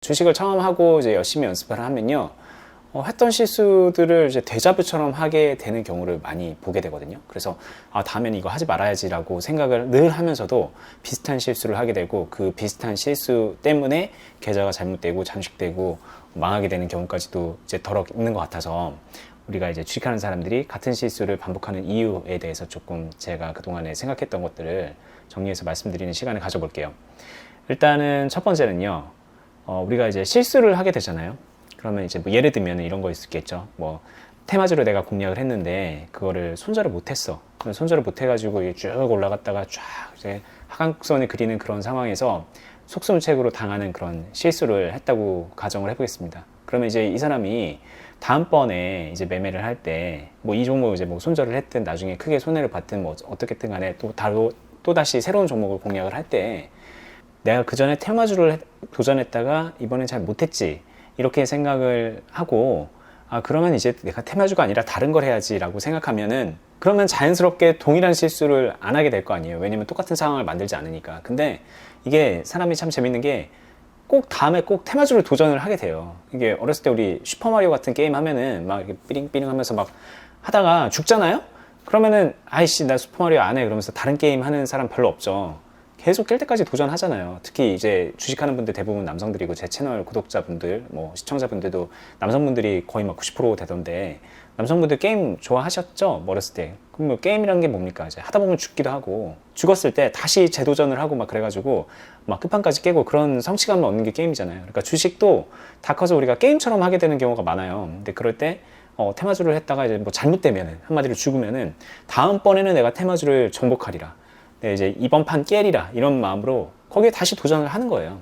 주식을 처음 하고 이제 열심히 연습을 하면요. 어, 했던 실수들을 이제 대자뷰처럼 하게 되는 경우를 많이 보게 되거든요. 그래서 아, 다음에는 이거 하지 말아야지라고 생각을 늘 하면서도 비슷한 실수를 하게 되고 그 비슷한 실수 때문에 계좌가 잘못되고 잠식되고 망하게 되는 경우까지도 이제 덜어 있는 것 같아서 우리가 이제 주식하는 사람들이 같은 실수를 반복하는 이유에 대해서 조금 제가 그동안에 생각했던 것들을 정리해서 말씀드리는 시간을 가져볼게요. 일단은 첫 번째는요. 어, 우리가 이제 실수를 하게 되잖아요. 그러면 이제 뭐 예를 들면 이런 거 있겠죠. 뭐 테마주로 내가 공략을 했는데 그거를 손절을 못했어. 손절을 못해가지고 쭉 올라갔다가 쫙 이제 하강선을 그리는 그런 상황에서 속수무책으로 당하는 그런 실수를 했다고 가정을 해보겠습니다. 그러면 이제 이 사람이 다음번에 이제 매매를 할 때 뭐 이 종목 이제 뭐 손절을 했든 나중에 크게 손해를 봤든 뭐 어떻게든 간에 또 다로 또 다시 새로운 종목을 공략을 할 때 내가 그 전에 테마주를 했- 도전했다가 이번엔 잘 못했지 이렇게 생각을 하고 아 그러면 이제 내가 테마주가 아니라 다른 걸 해야지라고 생각하면은 그러면 자연스럽게 동일한 실수를 안 하게 될 거 아니에요 왜냐면 똑같은 상황을 만들지 않으니까 근데 이게 사람이 참 재밌는 게 꼭 다음에 꼭 테마주를 도전을 하게 돼요. 이게 어렸을 때 우리 슈퍼마리오 같은 게임 하면은 막 이렇게 삐링삐링 하면서 막 하다가 죽잖아요? 그러면은 아이씨 나 슈퍼마리오 안 해 그러면서 다른 게임 하는 사람 별로 없죠. 계속 깰 때까지 도전하잖아요. 특히 이제 주식하는 분들 대부분 남성들이고 제 채널 구독자분들, 뭐 시청자분들도 남성분들이 거의 막 90% 되던데 남성분들 게임 좋아하셨죠? 뭐 어렸을 때. 그럼 뭐 게임이란 게 뭡니까? 이제 하다 보면 죽기도 하고 죽었을 때 다시 재도전을 하고 막 그래가지고 막 끝판까지 깨고 그런 성취감을 얻는 게 게임이잖아요. 그러니까 주식도 다 커서 우리가 게임처럼 하게 되는 경우가 많아요. 근데 그럴 때 어, 테마주를 했다가 이제 뭐 잘못되면은 한마디로 죽으면은 다음번에는 내가 테마주를 정복하리라. 네, 이제 이번 판 깨리라 이런 마음으로 거기에 다시 도전을 하는 거예요.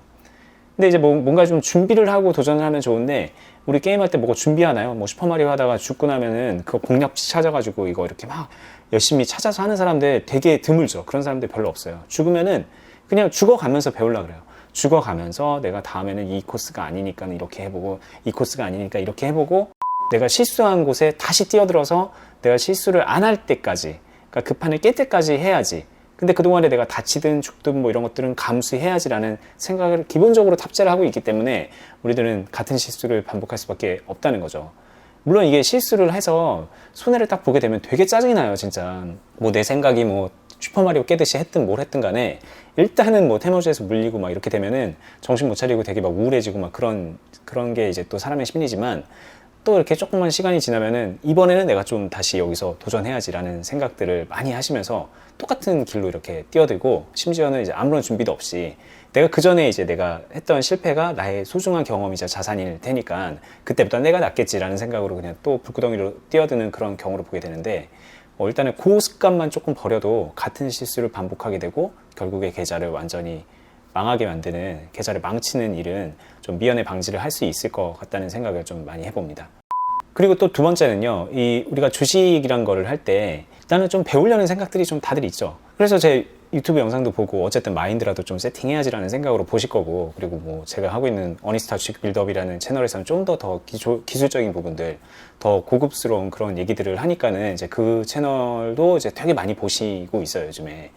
근데 이제 뭐 뭔가 좀 준비를 하고 도전을 하면 좋은데 우리 게임할 때 뭐가 준비하나요? 뭐 슈퍼마리오 하다가 죽고 나면은 그거 공략지 찾아가지고 이거 이렇게 막 열심히 찾아서 하는 사람들 되게 드물죠. 그런 사람들 별로 없어요. 죽으면은 그냥 죽어가면서 배우려 그래요. 죽어가면서 내가 다음에는 이 코스가 아니니까 이렇게 해보고 이 코스가 아니니까 이렇게 해보고 내가 실수한 곳에 다시 뛰어들어서 내가 실수를 안 할 때까지 그러니까 그 판을 깰 때까지 해야지 근데 그동안에 내가 다치든 죽든 뭐 이런 것들은 감수해야지라는 생각을 기본적으로 탑재를 하고 있기 때문에 우리들은 같은 실수를 반복할 수밖에 없다는 거죠. 물론 이게 실수를 해서 손해를 딱 보게 되면 되게 짜증이 나요, 진짜. 뭐 내 생각이 뭐 슈퍼마리오 깨듯이 했든 뭘 했든 간에 일단은 뭐 테마주에서 물리고 막 이렇게 되면은 정신 못 차리고 되게 막 우울해지고 막 그런 그런 게 이제 또 사람의 심리지만 또 이렇게 조금만 시간이 지나면은 이번에는 내가 좀 다시 여기서 도전해야지라는 생각들을 많이 하시면서 똑같은 길로 이렇게 뛰어들고 심지어는 이제 아무런 준비도 없이 내가 그 전에 이제 내가 했던 실패가 나의 소중한 경험이자 자산일 테니까 그때보다 내가 낫겠지라는 생각으로 그냥 또 불구덩이로 뛰어드는 그런 경우를 보게 되는데 뭐 일단은 그 습관만 조금 버려도 같은 실수를 반복하게 되고 결국에 계좌를 완전히 망하게 만드는 계좌를 망치는 일은 좀 미연에 방지를 할 수 있을 것 같다는 생각을 좀 많이 해봅니다. 그리고 또 두 번째는요, 이 우리가 주식이란 거를 할 때 일단은 좀 배우려는 생각들이 좀 다들 있죠. 그래서 제 유튜브 영상도 보고 어쨌든 마인드라도 좀 세팅해야지라는 생각으로 보실 거고 그리고 뭐 제가 하고 있는 어니스타 주식 빌드업이라는 채널에서는 좀 더 더 기술적인 부분들 더 고급스러운 그런 얘기들을 하니까는 이제 그 채널도 이제 되게 많이 보시고 있어요 요즘에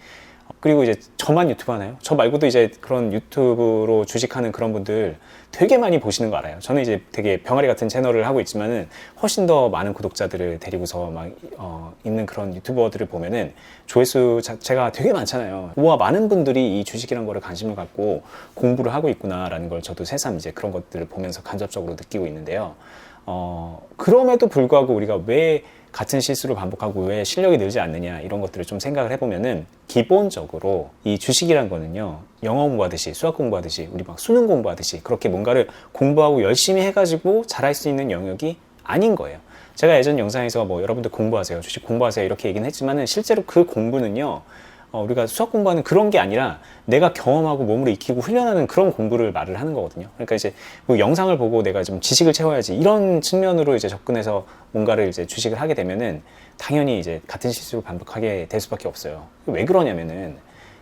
그리고 이제 저만 유튜브 하나요? 저 말고도 이제 그런 유튜브로 주식하는 그런 분들 되게 많이 보시는 거 알아요. 저는 이제 되게 병아리 같은 채널을 하고 있지만은 훨씬 더 많은 구독자들을 데리고서 막 어, 있는 그런 유튜버들을 보면은 조회수 자체가 되게 많잖아요. 우와 많은 분들이 이 주식이란 거를 관심을 갖고 공부를 하고 있구나라는 걸 저도 새삼 이제 그런 것들을 보면서 간접적으로 느끼고 있는데요. 어, 그럼에도 불구하고 우리가 왜 같은 실수를 반복하고 왜 실력이 늘지 않느냐 이런 것들을 좀 생각을 해보면은 기본적으로 이 주식이란 거는요 영어 공부하듯이 수학 공부하듯이 우리 막 수능 공부하듯이 그렇게 뭔가를 공부하고 열심히 해가지고 잘할 수 있는 영역이 아닌 거예요. 제가 예전 영상에서 뭐 여러분들 공부하세요 주식 공부하세요 이렇게 얘기는 했지만은 실제로 그 공부는요 어, 우리가 수학 공부하는 그런 게 아니라 내가 경험하고 몸으로 익히고 훈련하는 그런 공부를 말을 하는 거거든요. 그러니까 이제 뭐 영상을 보고 내가 좀 지식을 채워야지 이런 측면으로 이제 접근해서 뭔가를 이제 주식을 하게 되면은 당연히 이제 같은 실수를 반복하게 될 수밖에 없어요. 왜 그러냐면은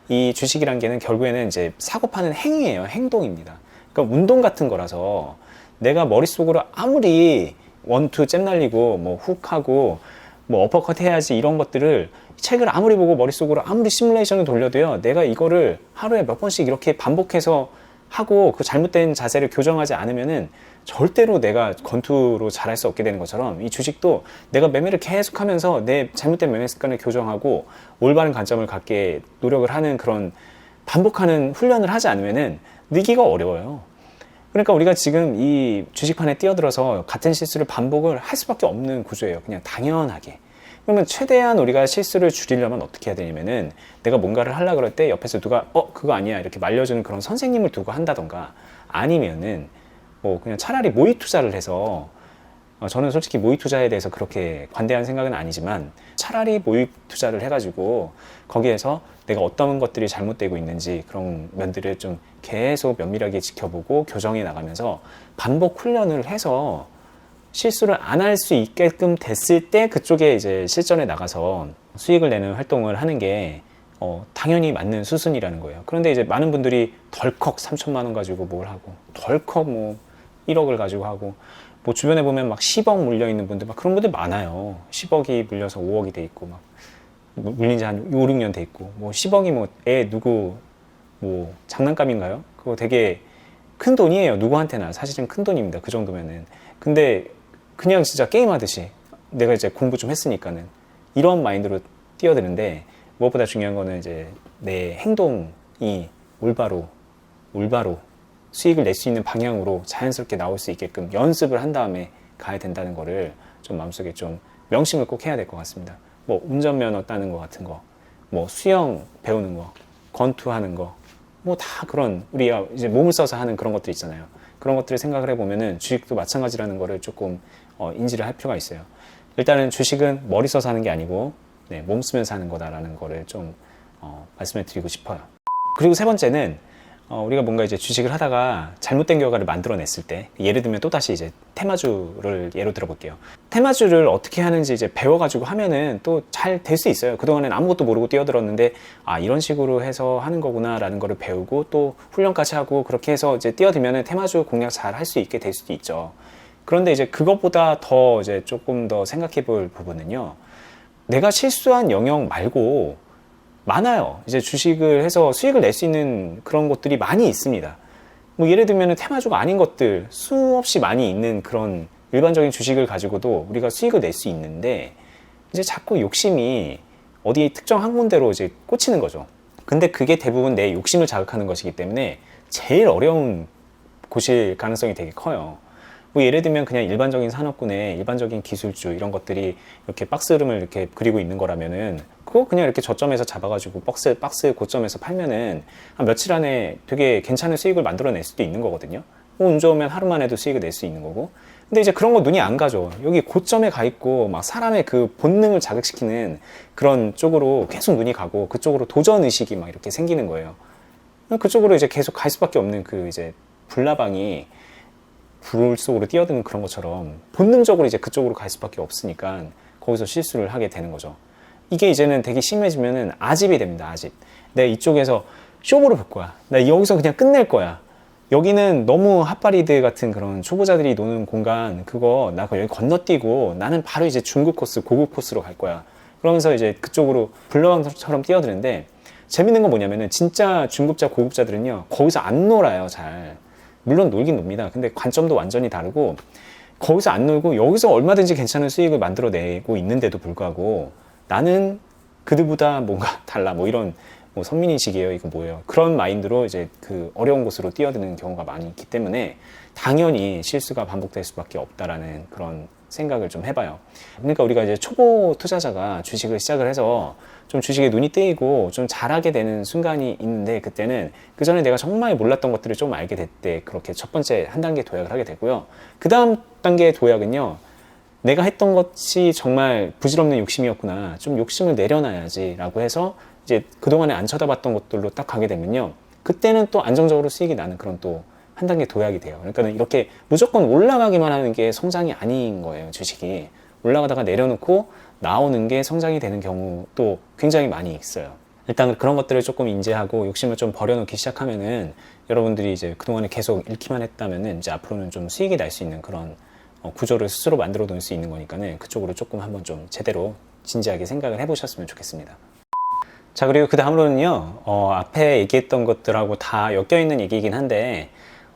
이 주식이란 게는 결국에는 이제 사고 파는 행위예요. 행동입니다. 그러니까 운동 같은 거라서 내가 머릿속으로 아무리 원투 잼 날리고 뭐 훅 하고 뭐 어퍼컷 해야지 이런 것들을 책을 아무리 보고 머릿속으로 아무리 시뮬레이션을 돌려도요 내가 이거를 하루에 몇 번씩 이렇게 반복해서 하고 그 잘못된 자세를 교정하지 않으면은 절대로 내가 건투로 잘할 수 없게 되는 것처럼 이 주식도 내가 매매를 계속하면서 내 잘못된 매매 습관을 교정하고 올바른 관점을 갖게 노력을 하는 그런 반복하는 훈련을 하지 않으면은 느기가 어려워요. 그러니까 우리가 지금 이 주식판에 뛰어들어서 같은 실수를 반복을 할 수밖에 없는 구조예요. 그냥 당연하게. 그러면 최대한 우리가 실수를 줄이려면 어떻게 해야 되냐면은 내가 뭔가를 하려 그럴 때 옆에서 누가 어 그거 아니야 이렇게 말려주는 그런 선생님을 두고 한다던가 아니면은 뭐 그냥 차라리 모의 투자를 해서 어, 저는 솔직히 모의 투자에 대해서 그렇게 관대한 생각은 아니지만 차라리 모의 투자를 해가지고 거기에서 내가 어떤 것들이 잘못되고 있는지 그런 면들을 좀 계속 면밀하게 지켜보고 교정해 나가면서 반복 훈련을 해서 실수를 안 할 수 있게끔 됐을 때 그쪽에 이제 실전에 나가서 수익을 내는 활동을 하는 게 어, 당연히 맞는 수순이라는 거예요. 그런데 이제 많은 분들이 덜컥 3천만 원 가지고 뭘 하고 덜컥 뭐 1억을 가지고 하고 뭐 주변에 보면 막 10억 물려 있는 분들 막 그런 분들 많아요. 10억이 물려서 5억이 돼 있고 막 물린 지 한 5, 6년 돼 있고 뭐 10억이 뭐 애 누구 뭐 장난감인가요? 그거 되게 큰 돈이에요. 누구한테나 사실은 큰 돈입니다. 그 정도면은. 근데 그냥 진짜 게임 하듯이 내가 이제 공부 좀 했으니까는 이런 마인드로 뛰어드는데 무엇보다 중요한 거는 이제 내 행동이 올바로 올바로 수익을 낼 수 있는 방향으로 자연스럽게 나올 수 있게끔 연습을 한 다음에 가야 된다는 거를 좀 마음속에 좀 명심을 꼭 해야 될 것 같습니다. 뭐 운전면허 따는 거 같은 거, 뭐 수영 배우는 거, 권투하는 거, 뭐 다 그런 우리가 이제 몸을 써서 하는 그런 것들 있잖아요. 그런 것들을 생각을 해보면은 주식도 마찬가지라는 거를 조금 어, 인지를 할 필요가 있어요. 일단은 주식은 머리 써서 하는 게 아니고 네, 몸 쓰면서 하는 거다라는 거를 좀 어, 말씀을 드리고 싶어요. 그리고 세 번째는 어, 우리가 뭔가 이제 주식을 하다가 잘못된 결과를 만들어냈을 때 예를 들면 또 다시 이제 테마주를 예로 들어볼게요. 테마주를 어떻게 하는지 이제 배워가지고 하면은 또 잘 될 수 있어요. 그동안엔 아무것도 모르고 뛰어들었는데 아 이런 식으로 해서 하는 거구나라는 거를 배우고 또 훈련까지 하고 그렇게 해서 이제 뛰어들면은 테마주 공략 잘 할 수 있게 될 수도 있죠. 그런데 이제 그것보다 더 이제 조금 더 생각해 볼 부분은요. 내가 실수한 영역 말고 많아요. 이제 주식을 해서 수익을 낼 수 있는 그런 것들이 많이 있습니다. 뭐 예를 들면 테마주가 아닌 것들 수없이 많이 있는 그런 일반적인 주식을 가지고도 우리가 수익을 낼 수 있는데 이제 자꾸 욕심이 어디 특정 한 군데로 이제 꽂히는 거죠. 근데 그게 대부분 내 욕심을 자극하는 것이기 때문에 제일 어려운 곳일 가능성이 되게 커요. 뭐 예를 들면 그냥 일반적인 산업군의 일반적인 기술주 이런 것들이 이렇게 박스 흐름을 이렇게 그리고 있는 거라면은 그거 그냥 이렇게 저점에서 잡아가지고 박스 박스 고점에서 팔면은 한 며칠 안에 되게 괜찮은 수익을 만들어낼 수도 있는 거거든요. 뭐운 좋으면 하루만 해도 수익을 낼 수 있는 거고. 근데 이제 그런 거 눈이 안 가죠. 여기 고점에 가 있고 막 사람의 그 본능을 자극시키는 그런 쪽으로 계속 눈이 가고 그쪽으로 도전 의식이 막 이렇게 생기는 거예요. 그쪽으로 이제 계속 갈 수밖에 없는 그 이제 불나방이 불 속으로 뛰어드는 그런 것처럼 본능적으로 이제 그쪽으로 갈 수밖에 없으니까 거기서 실수를 하게 되는 거죠. 이게 이제는 되게 심해지면은 아집이 됩니다. 아집. 내가 이쪽에서 쇼부를 볼 거야. 나 여기서 그냥 끝낼 거야. 여기는 너무 핫바리드 같은 그런 초보자들이 노는 공간 그거 나 여기 건너뛰고 나는 바로 이제 중급 코스 고급 코스로 갈 거야. 그러면서 이제 그쪽으로 불나방처럼 뛰어드는데 재밌는 건 뭐냐면은 진짜 중급자 고급자들은요 거기서 안 놀아요 잘. 물론 놀긴 놉니다. 근데 관점도 완전히 다르고 거기서 안 놀고 여기서 얼마든지 괜찮은 수익을 만들어내고 있는데도 불구하고 나는 그들보다 뭔가 달라. 뭐 이런 뭐 선민의식이에요. 이거 뭐예요? 그런 마인드로 이제 그 어려운 곳으로 뛰어드는 경우가 많이 있기 때문에 당연히 실수가 반복될 수밖에 없다라는 그런 생각을 좀 해봐요. 그러니까 우리가 이제 초보 투자자가 주식을 시작을 해서 좀 주식에 눈이 뜨이고 좀 잘하게 되는 순간이 있는데 그때는 그 전에 내가 정말 몰랐던 것들을 좀 알게 됐대 그렇게 첫 번째 한 단계 도약을 하게 되고요. 그 다음 단계 도약은요. 내가 했던 것이 정말 부질없는 욕심이었구나. 좀 욕심을 내려놔야지라고 해서 이제 그동안에 안 쳐다봤던 것들로 딱 가게 되면요. 그때는 또 안정적으로 수익이 나는 그런 또 한 단계 도약이 돼요. 그러니까 이렇게 무조건 올라가기만 하는 게 성장이 아닌 거예요. 주식이. 올라가다가 내려놓고 나오는 게 성장이 되는 경우도 굉장히 많이 있어요. 일단 그런 것들을 조금 인지하고 욕심을 좀 버려놓기 시작하면은 여러분들이 이제 그동안에 계속 잃기만 했다면은 이제 앞으로는 좀 수익이 날 수 있는 그런 어, 구조를 스스로 만들어 놓을 수 있는 거니까는 그쪽으로 조금 한번 좀 제대로 진지하게 생각을 해보셨으면 좋겠습니다. 자, 그리고 그 다음으로는요, 어, 앞에 얘기했던 것들하고 다 엮여있는 얘기이긴 한데,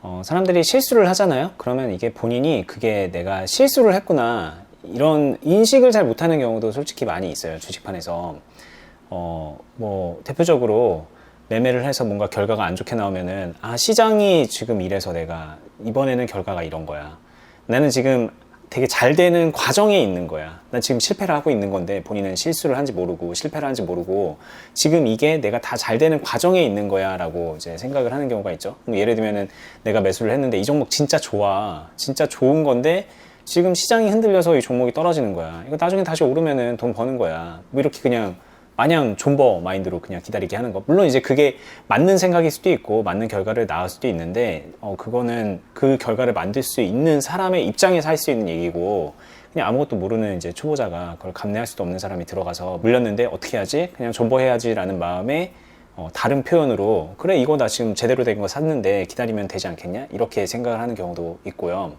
어, 사람들이 실수를 하잖아요? 그러면 이게 본인이 그게 내가 실수를 했구나, 이런 인식을 잘 못하는 경우도 솔직히 많이 있어요, 주식판에서. 어, 뭐, 대표적으로 매매를 해서 뭔가 결과가 안 좋게 나오면은, 아, 시장이 지금 이래서 내가 이번에는 결과가 이런 거야. 나는 지금 되게 잘 되는 과정에 있는 거야. 난 지금 실패를 하고 있는 건데 본인은 실수를 한지 모르고 실패를 한지 모르고 지금 이게 내가 다 잘 되는 과정에 있는 거야 라고 이제 생각을 하는 경우가 있죠. 뭐 예를 들면은 내가 매수를 했는데 이 종목 진짜 좋아. 진짜 좋은 건데 지금 시장이 흔들려서 이 종목이 떨어지는 거야. 이거 나중에 다시 오르면은 돈 버는 거야. 뭐 이렇게 그냥 마냥 존버 마인드로 그냥 기다리게 하는 거. 물론 이제 그게 맞는 생각일 수도 있고 맞는 결과를 낳을 수도 있는데 어 그거는 그 결과를 만들 수 있는 사람의 입장에서 할 수 있는 얘기고 그냥 아무것도 모르는 이제 초보자가 그걸 감내할 수도 없는 사람이 들어가서 물렸는데 어떻게 하지? 그냥 존버해야지라는 마음에 어, 다른 표현으로 그래 이거 나 지금 제대로 된 거 샀는데 기다리면 되지 않겠냐 이렇게 생각을 하는 경우도 있고요.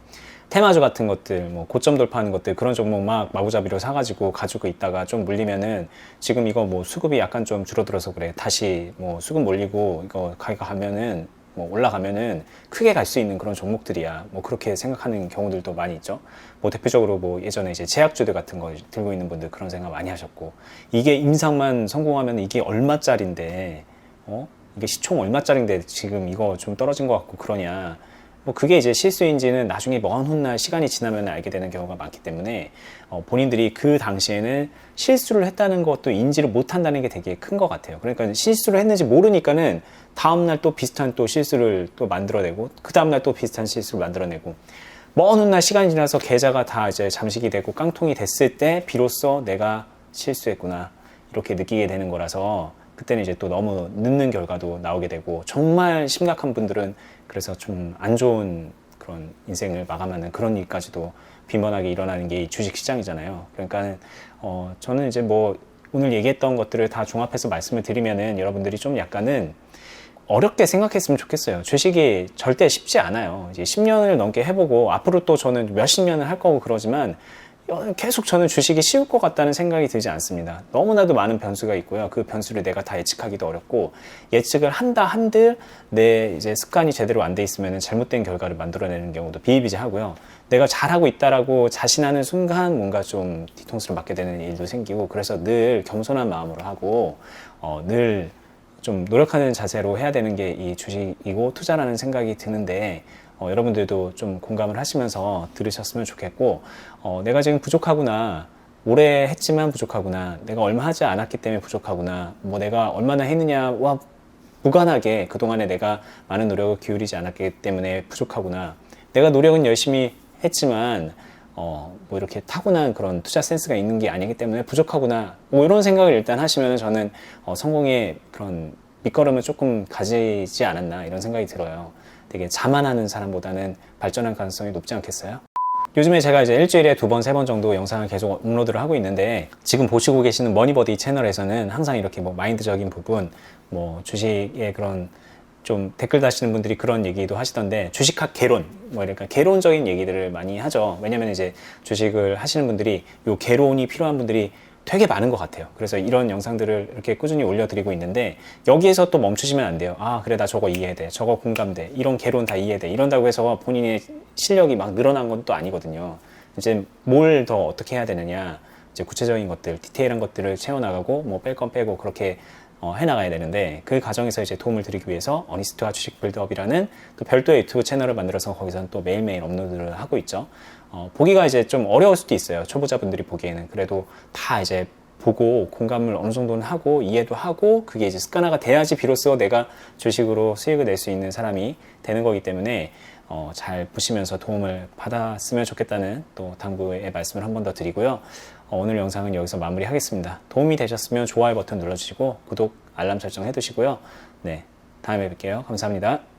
테마주 같은 것들, 뭐 고점 돌파하는 것들 그런 종목 막 마구잡이로 사가지고 가지고 있다가 좀 물리면은 지금 이거 뭐 수급이 약간 좀 줄어들어서 그래 다시 뭐 수급 몰리고 이거 가기가 가면은 뭐 올라가면은 크게 갈 수 있는 그런 종목들이야. 뭐 그렇게 생각하는 경우들도 많이 있죠. 뭐 대표적으로 뭐 예전에 이제 제약주들 같은 거 들고 있는 분들 그런 생각 많이 하셨고 이게 임상만 성공하면 이게 얼마짜린데 어 이게 시총 얼마짜린데 지금 이거 좀 떨어진 것 같고 그러냐. 뭐 그게 이제 실수인지는 나중에 먼 훗날 시간이 지나면 알게 되는 경우가 많기 때문에 어 본인들이 그 당시에는 실수를 했다는 것도 인지를 못한다는 게 되게 큰 것 같아요. 그러니까 실수를 했는지 모르니까는 다음날 또 비슷한 또 실수를 또 만들어내고 그 다음날 또 비슷한 실수를 만들어내고 먼 훗날 시간이 지나서 계좌가 다 이제 잠식이 되고 깡통이 됐을 때 비로소 내가 실수했구나 이렇게 느끼게 되는 거라서 그때는 이제 또 너무 늦는 결과도 나오게 되고 정말 심각한 분들은 그래서 좀 안 좋은 그런 인생을 마감하는 그런 일까지도 빈번하게 일어나는 게이 주식 시장이잖아요. 그러니까 어 저는 이제 뭐 오늘 얘기했던 것들을 다 종합해서 말씀을 드리면은 여러분들이 좀 약간은 어렵게 생각했으면 좋겠어요. 주식이 절대 쉽지 않아요. 이제 10년을 넘게 해보고 앞으로 또 저는 몇십 년을 할 거고 그러지만 계속 저는 주식이 쉬울 것 같다는 생각이 들지 않습니다. 너무나도 많은 변수가 있고요. 그 변수를 내가 다 예측하기도 어렵고 예측을 한다 한들 내 이제 습관이 제대로 안 돼 있으면 잘못된 결과를 만들어내는 경우도 비일비재하고요. 내가 잘하고 있다라고 자신하는 순간 뭔가 좀 뒤통수를 맞게 되는 일도 생기고 그래서 늘 겸손한 마음으로 하고 어, 늘좀 노력하는 자세로 해야 되는 게 이 주식이고 투자라는 생각이 드는데 어, 여러분들도 좀 공감을 하시면서 들으셨으면 좋겠고 어, 내가 지금 부족하구나 오래 했지만 부족하구나 내가 얼마 하지 않았기 때문에 부족하구나 뭐 내가 얼마나 했느냐와 무관하게 그동안에 내가 많은 노력을 기울이지 않았기 때문에 부족하구나 내가 노력은 열심히 했지만 어, 뭐 이렇게 타고난 그런 투자 센스가 있는 게 아니기 때문에 부족하구나. 뭐 이런 생각을 일단 하시면 저는 어, 성공의 그런 밑거름을 조금 가지지 않았나 이런 생각이 들어요. 되게 자만하는 사람보다는 발전할 가능성이 높지 않겠어요? 요즘에 제가 이제 일주일에 두 번, 세 번 정도 영상을 계속 업로드를 하고 있는데 지금 보시고 계시는 머니버디 채널에서는 항상 이렇게 뭐 마인드적인 부분, 뭐 주식의 그런 좀 댓글 다시는 분들이 그런 얘기도 하시던데 주식학 개론 뭐 이러니까 개론적인 얘기들을 많이 하죠. 왜냐면 이제 주식을 하시는 분들이 요 개론이 필요한 분들이 되게 많은 것 같아요. 그래서 이런 영상들을 이렇게 꾸준히 올려드리고 있는데 여기에서 또 멈추시면 안 돼요. 아 그래 나 저거 이해돼, 저거 공감돼, 이런 개론 다 이해돼 이런다고 해서 본인의 실력이 막 늘어난 건 또 아니거든요. 이제 뭘 더 어떻게 해야 되느냐 이제 구체적인 것들, 디테일한 것들을 채워나가고 뭐 뺄 건 빼고 그렇게 어, 해나가야 되는데 그 과정에서 이제 도움을 드리기 위해서 어니스트와 주식 빌드업이라는 또 별도의 유튜브 채널을 만들어서 거기서는 또 매일매일 업로드를 하고 있죠. 어, 보기가 이제 좀 어려울 수도 있어요. 초보자분들이 보기에는 그래도 다 이제 보고 공감을 어느 정도는 하고 이해도 하고 그게 이제 습관화가 돼야지 비로소 내가 주식으로 수익을 낼 수 있는 사람이 되는 거기 때문에 어, 잘 보시면서 도움을 받았으면 좋겠다는 또 당부의 말씀을 한 번 더 드리고요. 어, 오늘 영상은 여기서 마무리하겠습니다. 도움이 되셨으면 좋아요 버튼 눌러주시고 구독, 알람 설정 해두시고요. 네, 다음에 뵐게요. 감사합니다.